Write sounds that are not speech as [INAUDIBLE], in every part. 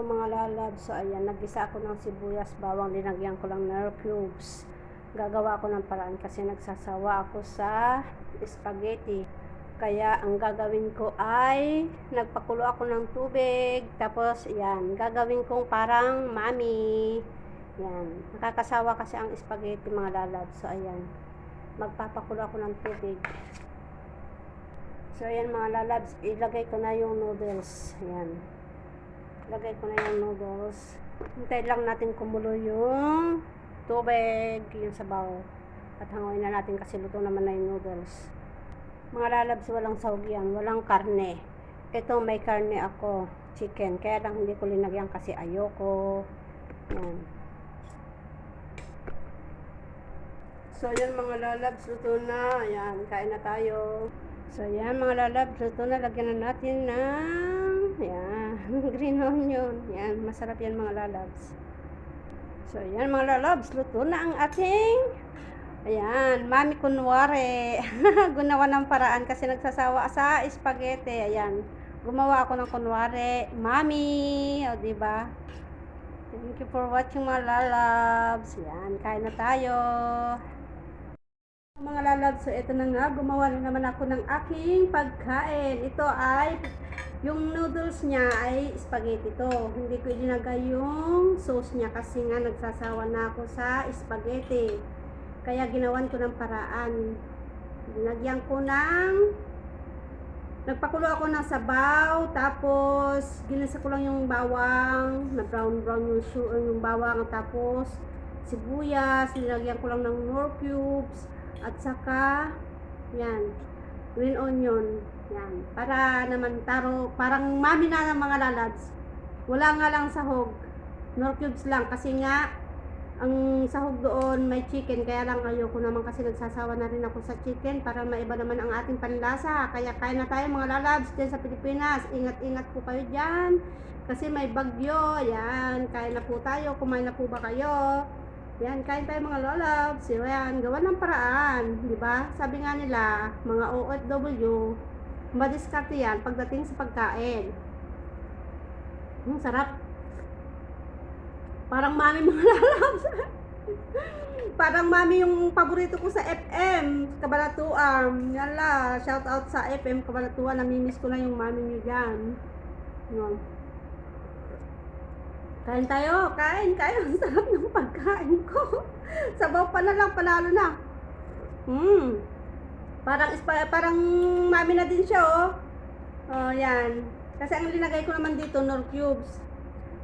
Hello mga lalab. So ayan, nagisa ako ng sibuyas, bawang, linagyan ko lang ng cubes. Gagawa ako ng paraan kasi nagsasawa ako sa spaghetti. Kaya ang gagawin ko ay nagpakulo ako ng tubig. Tapos yan, gagawin kong parang mami. Yan, nakakasawa kasi ang spaghetti mga lalab. So ayan, magpapakulo ako ng tubig. So ayan mga lalabs, ilagay ko na yung noodles. Ayan. Lagay ko na yung noodles. Hintay lang natin kumulo yung tubig, yung sabaw. At hangoy na natin kasi luto naman na yung noodles. Mga lalabs, walang sahog yan. Walang karne. Ito may karne ako. Chicken. Kaya lang hindi ko linagyan kasi ayoko. Yan. So, yan mga lalabs, luto na. Yan, kain na tayo. So, yan mga lalabs, luto na. Lagyan na natin ng, yan, [LAUGHS] green onion. Yan, masarap yan mga lalabs. So, yan mga lalabs, luto na ang ating, ayan, mami kunwari. [LAUGHS] Gunawa ng paraan kasi nagsasawa sa spaghetti. Ayan, gumawa ako ng kunwari. Mami, o diba? Thank you for watching mga lalabs. Yan, kain na tayo. Mga lalabs, so ito na nga, gumawa na naman ako ng aking pagkain. Ito ay, yung noodles niya ay spaghetti to. Hindi ko dinagay yung sauce niya kasi nga nagsasawa na ako sa spaghetti. Kaya ginawan ko ng paraan. Dinagyan ko ng Nagpakulo ako ng sabaw, tapos ginisa ko lang yung bawang, na brown brown yung, yung bawang, tapos sibuyas, nilagyan ko lang ng nor cubes, at saka, yan, green onion, yan, para naman taro, parang mami na ng mga lalads. Wala nga lang sahog, nor cubes lang, kasi nga, ang sahog doon may chicken, kaya lang ayoko naman kasi nagsasawa na rin ako sa chicken para maiba naman ang ating panlasa. Kaya kain na tayo mga lalabs dyan sa Pilipinas. Ingat-ingat po kayo dyan. Kasi may bagyo. Yan, kain na po tayo. Kumain na po ba kayo? Yan, kain tayo mga lalabs. Yan, gawa ng paraan. di ba? Sabi nga nila, mga OFW, madiskarte yan pagdating sa pagkain. Hmm, sarap. Parang mami mga [LAUGHS] lalabs. Parang mami yung paborito ko sa FM, Kabalatuan. Yan la, shout out sa FM Kabalatuan. Namimiss ko na yung mami niyo dyan. Yun. Kain tayo, kain, kain. Ang sarap ng pagkain ko. Sabaw pa na lang, panalo na. Hmm. Parang, parang mami na din siya, oh. Oh, yan. Kasi ang linagay ko naman dito, nor cubes.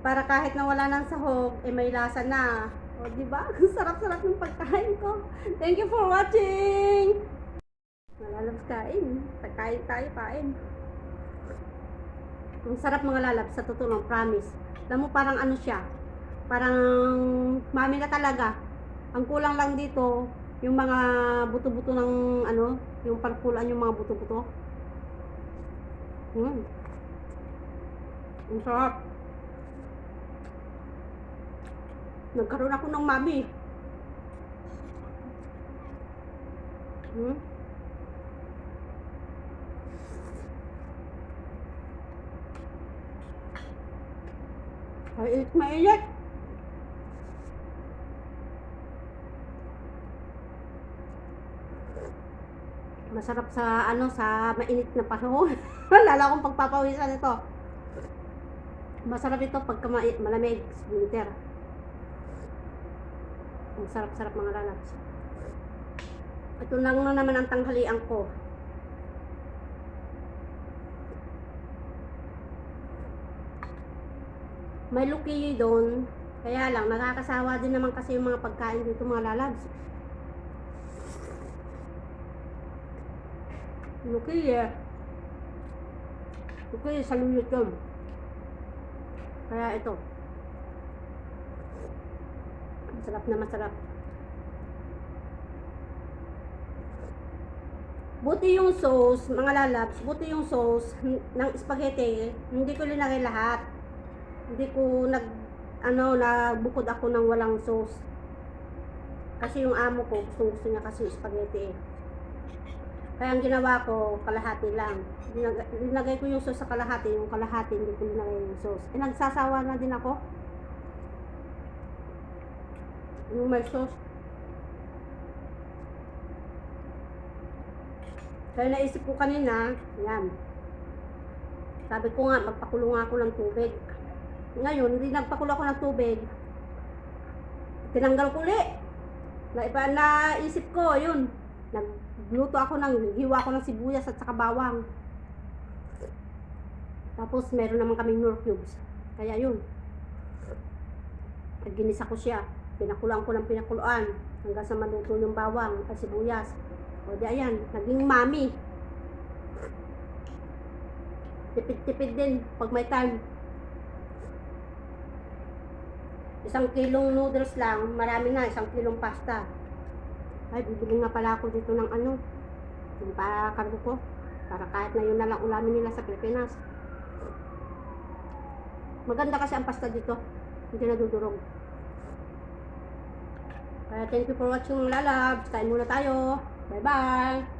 Para kahit na wala ng sahog, eh may lasa na. O, di ba? [LAUGHS] Ang Sarap-sarap ng pagkain ko. Thank you for watching! Malalabs kain. Kain tayo, kain. Ang sarap mga lalabs, sa totoo promise. Alam mo, parang ano siya. Parang mami na talaga. Ang kulang lang dito, yung mga buto-buto ng ano, yung palpulan yung mga buto-buto. Hmm. Ang sarap. Nagkaroon ako ng mami. Hmm? Mainit, mainit. Masarap sa ano sa mainit na panahon. [LAUGHS] Lala akong pagpapawisan ito. Masarap ito pagka ma- malamig, winter. Ang sarap-sarap mga lalabs. Ito lang na naman ang tanghalian ko. May lukiyi doon. Kaya lang, nakakasawa din naman kasi yung mga pagkain dito mga lalabs. Lukiyi. Lukiyi sa luyot yun. Kaya ito. Masarap na masarap. Buti yung sauce, mga lalabs, buti yung sauce ng spaghetti, hindi ko linagay lahat. Hindi ko nag, ano, nagbukod ako ng walang sauce. Kasi yung amo ko, gusto gusto niya kasi spaghetti eh. Kaya ang ginawa ko, kalahati lang. Dinagay ko yung sauce sa kalahati, yung kalahati hindi ko dinagay yung sauce. Eh, nagsasawa na din ako. Yung may sauce. Kaya naisip ko kanina, yan. Sabi ko nga, magpakulo nga ako ng tubig. Ngayon, hindi nagpakulo ako ng tubig. Tinanggal ko ulit. Na, ipa, naisip ko, yun. Nagluto ako ng, hiwa ko ng sibuyas at saka bawang. Tapos, meron naman kaming nor cubes. Kaya yun. Ginisa ko siya. Pinakuloan ko ng pinakuluan. Hanggang sa maluto yung bawang at sibuyas. O di ayan, naging mami. Tipid-tipid din pag may time. Isang kilong noodles lang, marami na, isang kilong pasta. Ay, bibili nga pala ako dito ng ano, yung pakargo ko. Para kahit na yun na lang ulamin nila sa Pilipinas. Maganda kasi ang pasta dito. Hindi nadudurog. Kaya thank you for watching lalabs. Kain muna tayo. Bye-bye.